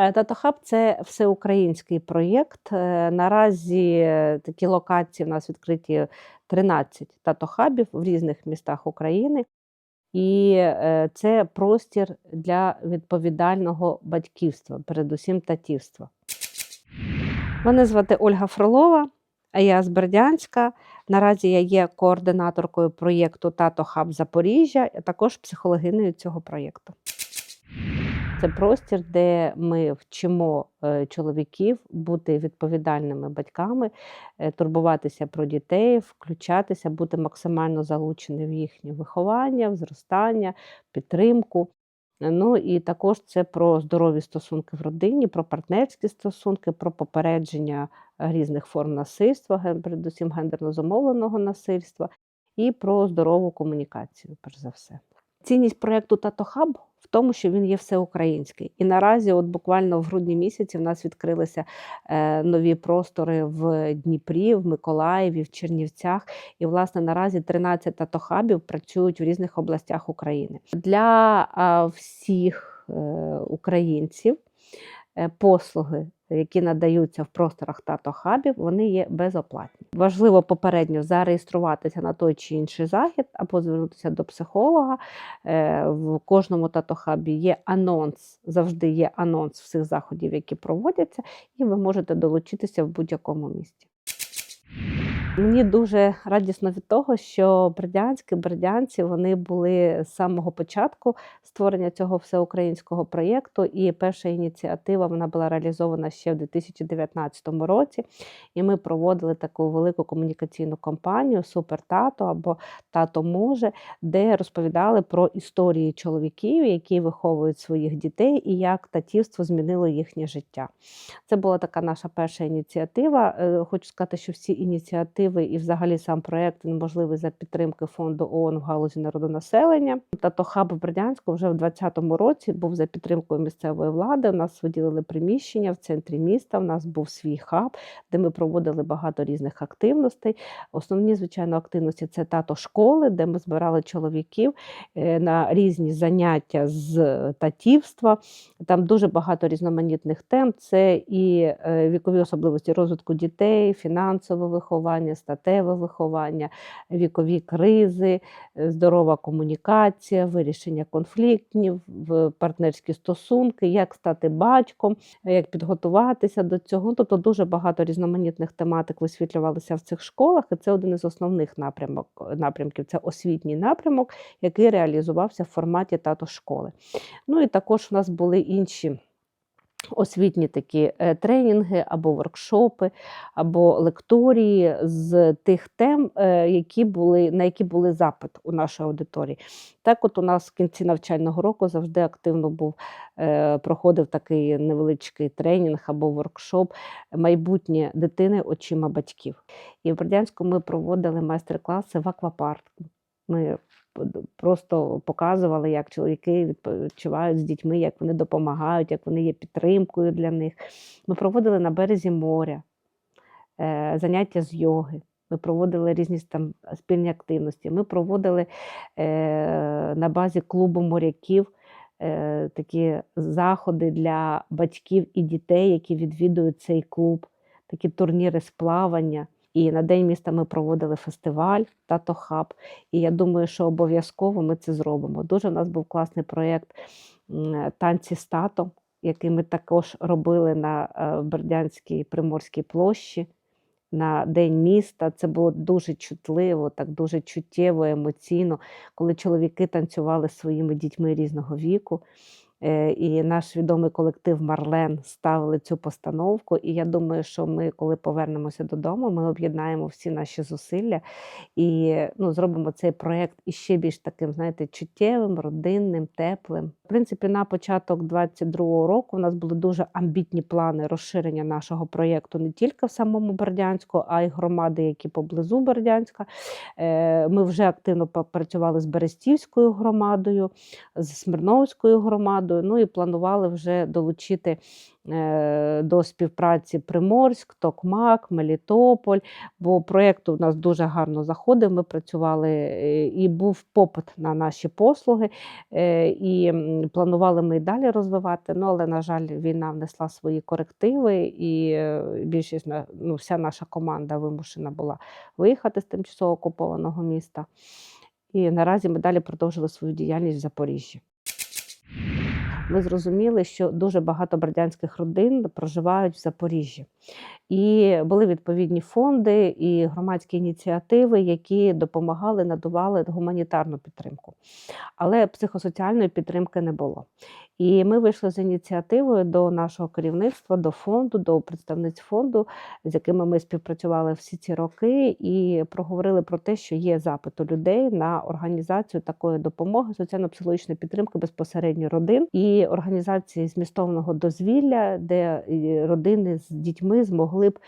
Е, Татохаб це всеукраїнський проєкт. Е, Наразі е, такі локації в нас відкриті 13 татохабів в різних містах України. І це простір для відповідального батьківства, передусім татівства. Мене звати Ольга Фролова, а я з Бердянська. Наразі я є координаторкою проєкту Тато Хаб Запоріжжя, а також психологинею цього проєкту. Це простір, де ми вчимо е, чоловіків бути відповідальними батьками, е, турбуватися про дітей, включатися, бути максимально залученим в їхнє виховання, в зростання, підтримку. Ну і також це про здорові стосунки в родині, про партнерські стосунки, про попередження різних форм насильства, передусім гендерно зумовленого насильства, і про здорову комунікацію, перш за все. Цінність проєкту Татохаб тому, що він є всеукраїнський. І наразі, от буквально в грудні місяці, в нас відкрилися е, нові простори в Дніпрі, в Миколаєві, в Чернівцях. І, власне, наразі 13 татохабів працюють в різних областях України. Для всіх е, українців е, послуги, які надаються в просторах татохабів, вони є безоплатні. Важливо попередньо зареєструватися на той чи інший захід або звернутися до психолога. Е, В кожному татохабі є анонс, завжди є анонс всіх заходів, які проводяться, і ви можете долучитися в будь-якому місті. Мені дуже радісно від того, що бердянські бердянці вони були з самого початку створення цього всеукраїнського проєкту. І перша ініціатива вона була реалізована ще в 2019 році. І ми проводили таку велику комунікаційну кампанію Супер тато або Тато може, де розповідали про історії чоловіків, які виховують своїх дітей, і як татівство змінило їхнє життя. Це була така наша перша ініціатива. Е, Хочу сказати, що всі ініціативи і взагалі сам проєкт він можливий за підтримки фонду ООН в галузі народонаселення. Тато хаб в Бердянську вже в 2020 році був за підтримкою місцевої влади. У нас виділили приміщення в центрі міста. У нас був свій хаб, де ми проводили багато різних активностей. Основні, звичайно, активності це тато школи, де ми збирали чоловіків е, на різні заняття з татівства. Там дуже багато різноманітних тем. Це і е, вікові особливості розвитку дітей, фінансове виховання, статеве виховання, вікові кризи, е, здорова комунікація, вирішення конфліктів, партнерські стосунки, як стати батьком, як підготуватися до цього. Ну, Тобто дуже багато різноманітних тематик висвітлювалися в цих школах, і це один із основних напрямок, напрямків. Це освітній напрямок, який реалізувався в форматі тато школи. Ну і також у нас були інші. Освітні такі е, тренінги або воркшопи, або лекторії з тих тем, е, які були, на які були запит у нашої аудиторії. Так, от у нас в кінці навчального року завжди активно був е, проходив такий невеличкий тренінг або воркшоп майбутнє дитини очима батьків. І в Бердянську ми проводили майстер-класи в аквапарку. Ми просто показували, як чоловіки відпочивають з дітьми, як вони допомагають, як вони є підтримкою для них. Ми проводили на березі моря е, заняття з йоги. Ми проводили різні там спільні активності. Ми проводили е, на базі клубу моряків е, такі заходи для батьків і дітей, які відвідують цей клуб, такі турніри з плавання. І на День міста ми проводили фестиваль Тато Хаб. І я думаю, що обов'язково ми це зробимо. Дуже у нас був класний проєкт танці з татом, який ми також робили на е, Бердянській Приморській площі на День міста. Це було дуже чутливо, так дуже чуттєво, емоційно, коли чоловіки танцювали зі своїми дітьми різного віку. Е, І наш відомий колектив Марлен ставили цю постановку. І я думаю, що ми, коли повернемося додому, ми об'єднаємо всі наші зусилля і ну, зробимо цей проєкт іще більш таким, знаєте, чуттєвим, родинним, теплим. В принципі, на початок 22-го року у нас були дуже амбітні плани розширення нашого проєкту не тільки в самому Бердянську, а й громади, які поблизу Бердянська. Е, Ми вже активно попрацювали з Берестівською громадою, з Смирновською громадою. Громадою. Ну і планували вже долучити е, до співпраці Приморськ, Токмак, Мелітополь. Бо проєкт у нас дуже гарно заходив. Ми працювали е, і був попит на наші послуги, е, і планували ми і далі розвивати. Ну але на жаль, війна внесла свої корективи, і більшість ну, вся наша команда вимушена була виїхати з тимчасово окупованого міста. І наразі ми далі продовжили свою діяльність в Запоріжжі. Ми зрозуміли, що дуже багато бердянських родин проживають в Запоріжжі. І були відповідні фонди і громадські ініціативи, які допомагали, надавали гуманітарну підтримку. Але психосоціальної підтримки не було. І ми вийшли з ініціативою до нашого керівництва, до фонду, до представниць фонду, з якими ми співпрацювали всі ці роки, і проговорили про те, що є запит у людей на організацію такої допомоги, соціально-психологічної підтримки безпосередньо родин і організації змістовного дозвілля, де е, родини з дітьми змогли б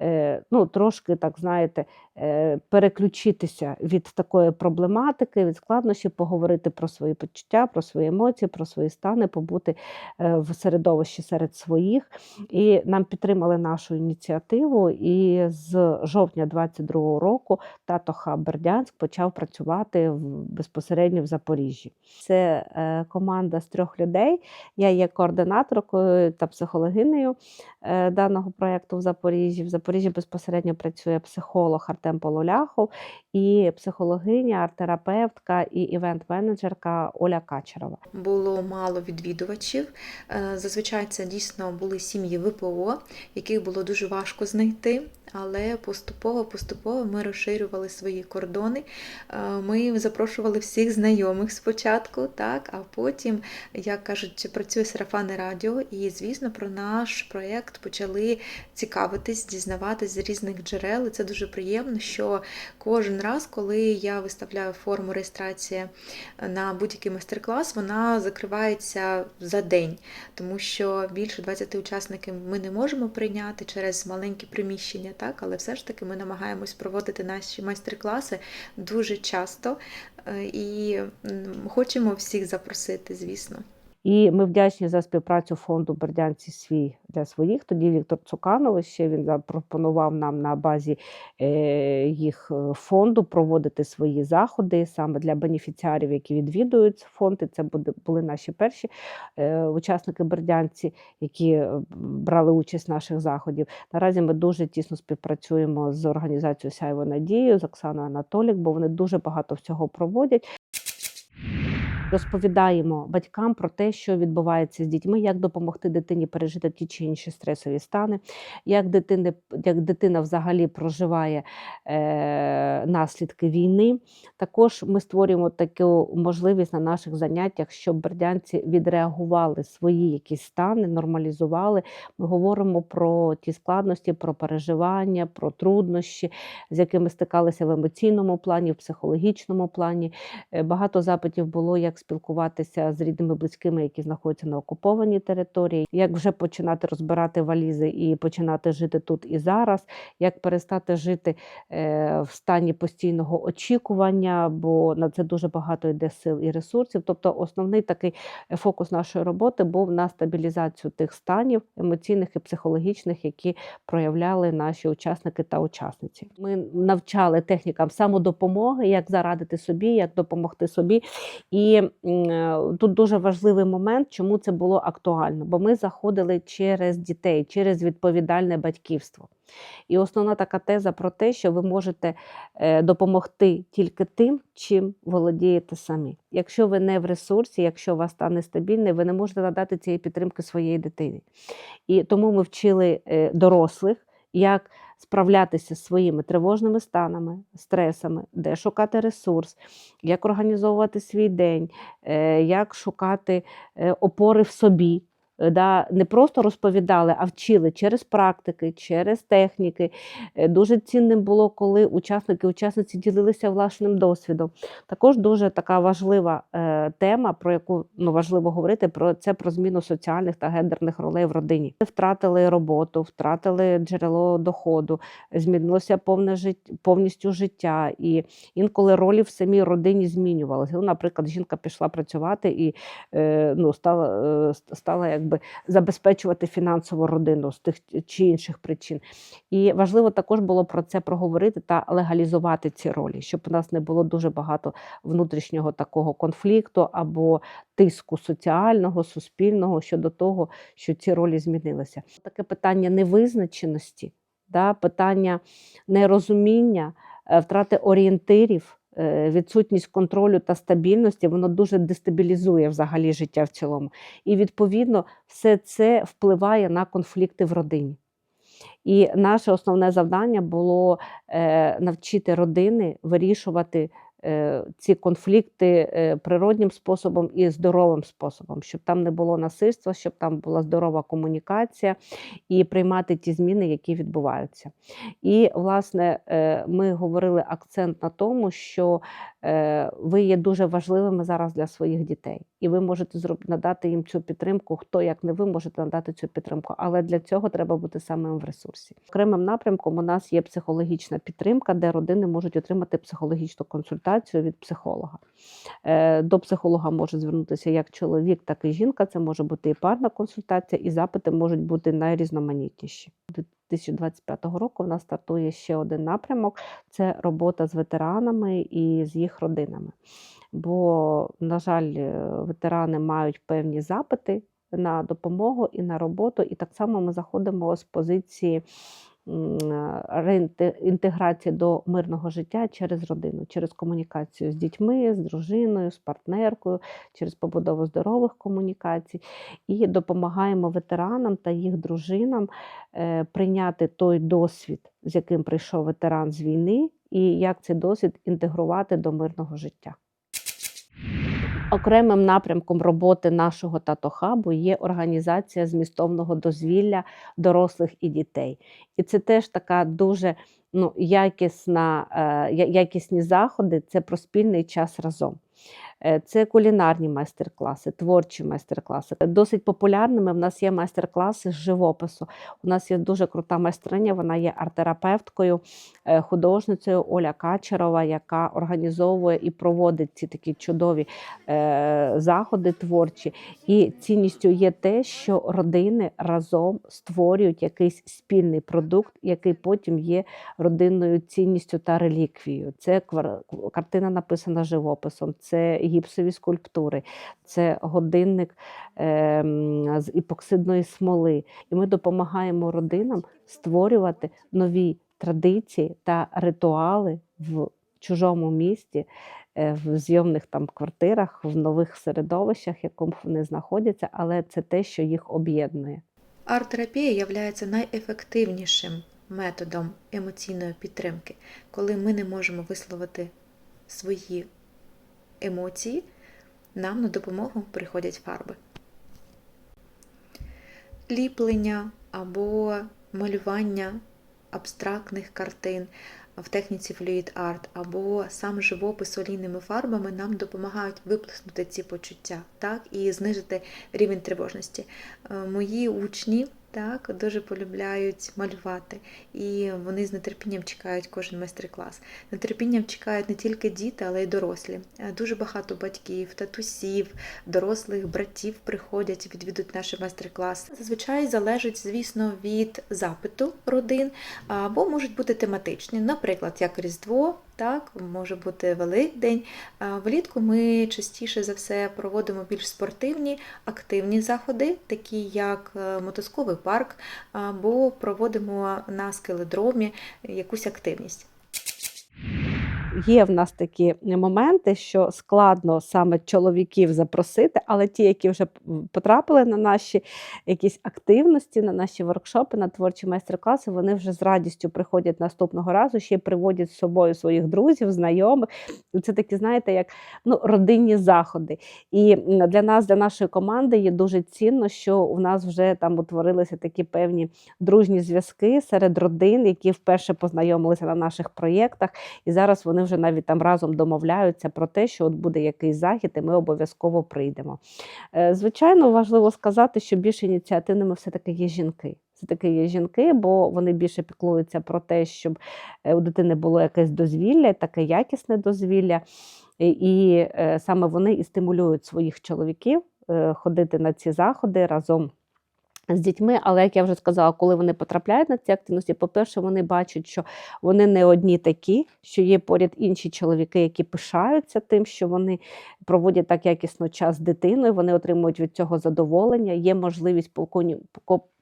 е, ну, трошки, так знаєте, е, переключитися від такої проблематики, від складнощів, поговорити про свої почуття, про свої емоції, про свої стани, побути е, в середовищі серед своїх. І нам підтримали нашу ініціативу. І з жовтня 22-го року тато Хаб Бердянськ почав працювати безпосередньо в Запоріжжі. Це е, команда з трьох людей. Я є координаторкою та психологинею е, даного проєкту в Запоріжжі. В Запоріжжі безпосередньо працює психолог Артем Полуляхов і психологиня, арт-терапевтка і івент-менеджерка Оля Качерова. було мало відвідувачів. Е, Зазвичай це дійсно були сім'ї ВПО, яких було дуже важко знайти. Але поступово-поступово ми розширювали свої кордони. Е, Ми запрошували всіх знайомих спочатку, так, а потім, як кажуть, працює сарафанне радіо, і, звісно, про наш проєкт почали цікавитись, дізнаватись з різних джерел. І це дуже приємно, що кожен раз, коли я виставляю форму реєстрації на будь-який майстер-клас, вона закривається за день, тому що більше 20 учасників ми не можемо прийняти через маленькі приміщення, так, але все ж таки ми намагаємось проводити наші майстер-класи дуже часто е, і хочемо всіх запросити, звісно. І ми вдячні за співпрацю фонду Бердянці свій для своїх. Тоді Віктор Цуканович ще він запропонував нам на базі е, їх е, фонду проводити свої заходи саме для бенефіціарів, які відвідують фонд. Це були наші перші е, учасники Бердянці, які брали участь в наших заходів. Наразі ми дуже тісно співпрацюємо з організацією Сяйво Надією, з Оксаною Анатолік, бо вони дуже багато всього проводять. Розповідаємо батькам про те, що відбувається з дітьми, як допомогти дитині пережити ті чи інші стресові стани, як, дитини, як дитина взагалі проживає е, наслідки війни. Також ми створюємо таку можливість на наших заняттях, щоб бердянці відреагували свої якісь стани, нормалізували. Ми говоримо про ті складності, про переживання, про труднощі, з якими стикалися в емоційному плані, в психологічному плані. Е, Багато запитів було, як спілкуватися з рідними близькими, які знаходяться на окупованій території, як вже починати розбирати валізи і починати жити тут і зараз, як перестати жити е, в стані постійного очікування, бо на це дуже багато йде сил і ресурсів. Тобто, основний такий е, фокус нашої роботи був на стабілізацію тих станів емоційних і психологічних, які проявляли наші учасники та учасниці. Ми навчали технікам самодопомоги, як зарадити собі, як допомогти собі. І е, тут дуже важливий момент, чому це було актуально, бо ми заходили через дітей, через відповідальне батьківство. І основна така теза про те, що ви можете е, допомогти тільки тим, чим володієте самі. Якщо ви не в ресурсі, якщо вас стан нестабільний, ви не можете надати цієї підтримки своєї дитині. І тому ми вчили е, дорослих, як справлятися з своїми тривожними станами, стресами, де шукати ресурс, як організовувати свій день, е, як шукати е, опори в собі. Е, да, не просто розповідали, а вчили через практики, через техніки. Е, Дуже цінним було, коли учасники учасниці ділилися власним досвідом. Також дуже така важлива е, тема, про яку ну, важливо говорити, про це про зміну соціальних та гендерних ролей в родині. Втратили роботу, втратили джерело доходу, змінилося повне життя, повністю життя. І інколи ролі в самій родині змінювалися. Ну, наприклад, жінка пішла працювати і ну, стала, ст- стала якби забезпечувати фінансову родину з тих чи інших причин. І важливо також було про це проговорити та легалізувати ці ролі, щоб у нас не було дуже багато внутрішнього такого конфлікту або тиску соціального, суспільного щодо того, що ці ролі змінилися. Таке питання невизначеності, да, питання нерозуміння, е, втрати орієнтирів. Е, Відсутність контролю та стабільності воно дуже дестабілізує взагалі життя в цілому. І відповідно все це впливає на конфлікти в родині. І наше основне завдання було е, навчити родини вирішувати ці конфлікти е, природнім способом і здоровим способом, щоб там не було насильства, щоб там була здорова комунікація і приймати ті зміни, які відбуваються. І, власне, е, ми говорили акцент на тому, що е, ви є дуже важливими зараз для своїх дітей, і ви можете надати їм цю підтримку. Хто як не ви можете надати цю підтримку, але для цього треба бути самим в ресурсі. Окремим напрямком у нас є психологічна підтримка, де родини можуть отримати психологічну консультацію від психолога. Е, До психолога може звернутися як чоловік, так і жінка. Це може бути і парна консультація, і запити можуть бути найрізноманітніші. 2025 року в нас стартує ще один напрямок це робота з ветеранами і з їх родинами. Бо, на жаль, е, ветерани мають певні запити на допомогу і на роботу, і так само ми заходимо з позиції реінтеграції до мирного життя через родину, через комунікацію з дітьми, з дружиною, з партнеркою, через побудову здорових комунікацій. І допомагаємо ветеранам та їх дружинам е, прийняти той досвід, з яким прийшов ветеран з війни, і як цей досвід інтегрувати до мирного життя. Окремим напрямком роботи нашого татохабу є організація змістовного дозвілля дорослих і дітей. І це теж така дуже ну, якісна, е, якісні заходи, це про спільний час разом. Е, Це кулінарні майстер-класи, творчі майстер-класи. Досить популярними в нас є майстер-класи з живопису. У нас є дуже крута майстриня, вона є арт-терапевткою, е, художницею Оля Качерова, яка організовує і проводить ці такі чудові е, заходи творчі. І цінністю є те, що родини разом створюють якийсь спільний продукт, який потім є родинною цінністю та реліквією. Це картина написана живописом, це гіпсові скульптури, це годинник ем, з епоксидної смоли. І ми допомагаємо родинам створювати нові традиції та ритуали в чужому місті, е, в зйомних там квартирах, в нових середовищах, якому вони знаходяться, але це те, що їх об'єднує. Арт-терапія є найефективнішим методом емоційної підтримки, коли ми не можемо висловити свої емоції, нам на допомогу приходять фарби. Ліплення або малювання абстрактних картин в техніці Fluid Art, або сам живопис олійними фарбами нам допомагають виплеснути ці почуття так, і знизити рівень тривожності. Е, Мої учні так, дуже полюбляють малювати, і вони з нетерпінням чекають кожен майстер-клас. Нетерпінням чекають не тільки діти, але й дорослі. Е, Дуже багато батьків, татусів, дорослих братів приходять, і відвідують наші майстер-класи. Зазвичай залежить, звісно, від запиту родин, або можуть бути тематичні, наприклад, як Різдво. Так, може бути Великдень. Влітку ми частіше за все проводимо більш спортивні, активні заходи, такі як мотосковий парк, або проводимо на скеледромі якусь активність. Є в нас такі моменти, що складно саме чоловіків запросити, але ті, які вже потрапили на наші якісь активності, на наші воркшопи, на творчі майстер-класи, вони вже з радістю приходять наступного разу, ще й приводять з собою своїх друзів, знайомих. Це такі, знаєте, як ну, родинні заходи. І для нас, для нашої команди, є дуже цінно, що у нас вже там утворилися такі певні дружні зв'язки серед родин, які вперше познайомилися на наших проєктах. І зараз вони вже навіть там разом домовляються про те, що от буде якийсь захід, і ми обов'язково прийдемо. Е, Звичайно, важливо сказати, що більш ініціативними все-таки є жінки. Все-таки є жінки, бо вони більше піклуються про те, щоб е, у дитини було якесь дозвілля, таке якісне дозвілля. І, е, саме вони і стимулюють своїх чоловіків ходити на ці заходи разом з дітьми. Але як я вже сказала, коли вони потрапляють на ці активності, по-перше, вони бачать, що вони не одні такі, що є поряд інші чоловіки, які пишаються тим, що вони проводять так якісно час з дитиною, вони отримують від цього задоволення, є можливість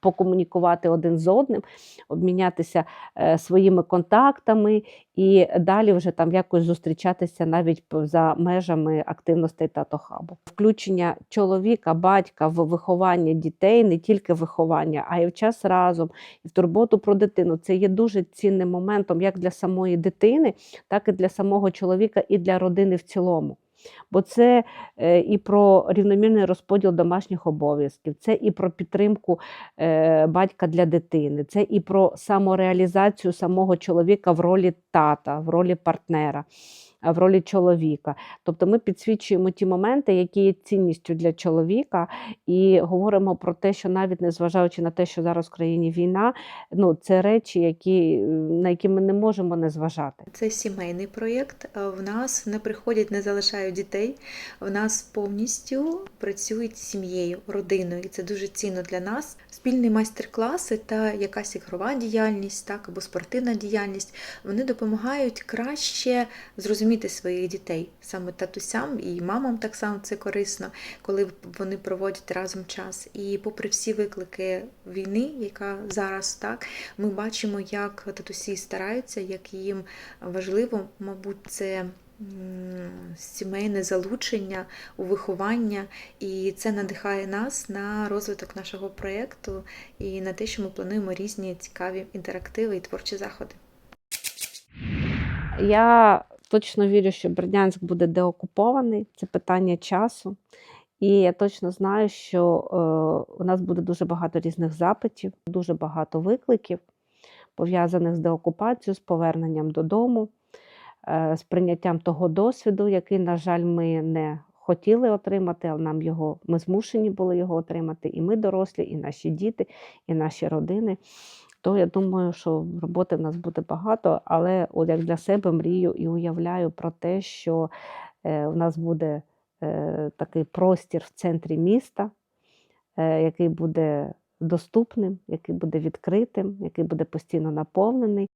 покомунікувати один з одним, обмінятися е, своїми контактами і далі вже там якось зустрічатися навіть за межами активностей татохабу. Включення чоловіка, батька в виховання дітей, не тільки виховання, а й в час разом, і в турботу про дитину. Це є дуже цінним моментом як для самої дитини, так і для самого чоловіка, і для родини в цілому. Бо це е, і про рівномірний розподіл домашніх обов'язків, це і про підтримку е, батька для дитини, це і про самореалізацію самого чоловіка в ролі тата, в ролі партнера, в ролі чоловіка. Тобто ми підсвічуємо ті моменти, які є цінністю для чоловіка, і говоримо про те, що навіть незважаючи на те, що зараз в країні війна, ну це речі, які, на які ми не можемо не зважати. Це сімейний проєкт. В нас не приходять, не залишають дітей. В нас повністю працюють з сім'єю, родиною, і це дуже цінно для нас. Спільні майстер-класи та якась ігрова діяльність, так або спортивна діяльність. Вони допомагають краще зрозуміти своїх дітей, саме татусям і мамам так само це корисно, коли вони проводять разом час. І попри всі виклики війни, яка зараз так, ми бачимо, як татусі стараються, як їм важливо, мабуть, це. Сімейне залучення у виховання, і це надихає нас на розвиток нашого проєкту і на те, що ми плануємо різні цікаві інтерактиви і творчі заходи. Я точно вірю, що Бердянськ буде деокупований. Це питання часу. І я точно знаю, що е, у нас буде дуже багато різних запитів, дуже багато викликів, пов'язаних з деокупацією, з поверненням додому, е, з прийняттям того досвіду, який, на жаль, ми не хотіли отримати, але нам його ми змушені були його отримати. І ми дорослі, і наші діти, і наші родини. То я думаю, що роботи в нас буде багато, але от як для себе мрію і уявляю про те, що е, в нас буде е, такий простір в центрі міста, е, який буде доступним, який буде відкритим, який буде постійно наповнений.